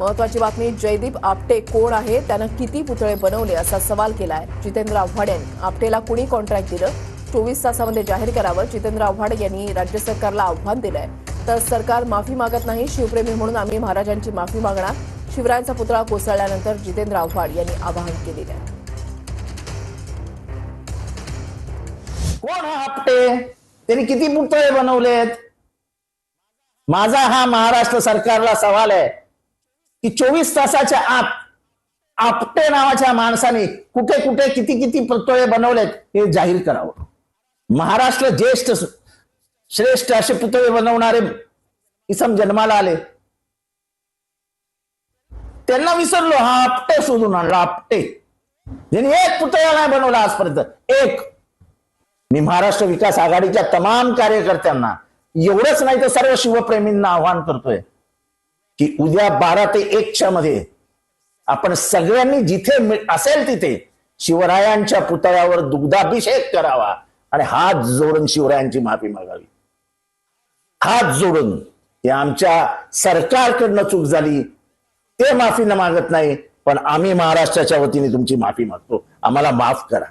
महत्वाची बातमी जयदीप आपटे कोण आहे त्यानं किती पुतळे बनवले असा सवाल केलाय. जितेंद्र आव्हाड यांनी आपटेला कुणी कॉन्ट्रॅक्ट दिलं? चोवीस तासामध्ये जाहीर करावं जितेंद्र आव्हाड यांनी राज्य सरकारला आव्हान दिलंय. तर सरकार माफी मागत नाही शिवप्रेमी म्हणून आम्ही महाराजांची माफी मागणार. शिवरायांचा पुतळा कोसळल्यानंतर जितेंद्र आव्हाड यांनी आवाहन केलेलं आहे. कोण हा आपटे? त्यांनी किती पुतळे बनवलेत? माझा हा महाराष्ट्र सरकारला सवाल आहे. की चोवीस तासाच्या आत आपटे नावाच्या माणसाने कुठे कुठे किती किती पुतळे बनवलेत हे जाहीर करावं. महाराष्ट्र ज्येष्ठ श्रेष्ठ असे पुतळे बनवणारे इसम जन्माला आले. त्यांना विसरलो हा आपटे शोधून आणला आपटे. ज्यांनी एक पुतळा नाही बनवला आजपर्यंत एक. मी महाराष्ट्र विकास आघाडीच्या तमाम कार्यकर्त्यांना एवढंच नाही तर सर्व शिवप्रेमींना आव्हान करतोय. की उद्या बारा ते एकच्या मध्ये आपण सगळ्यांनी जिथे असेल तिथे शिवरायांच्या पुतळ्यावर दुग्धाभिषेक करावा. आणि हात जोडून शिवरायांची माफी मागावी. हात जोडून हे आमच्या सरकारकडनं चूक झाली. ते माफी न मागत नाही पण आम्ही महाराष्ट्राच्या वतीने तुमची माफी मागतो. आम्हाला माफ करा.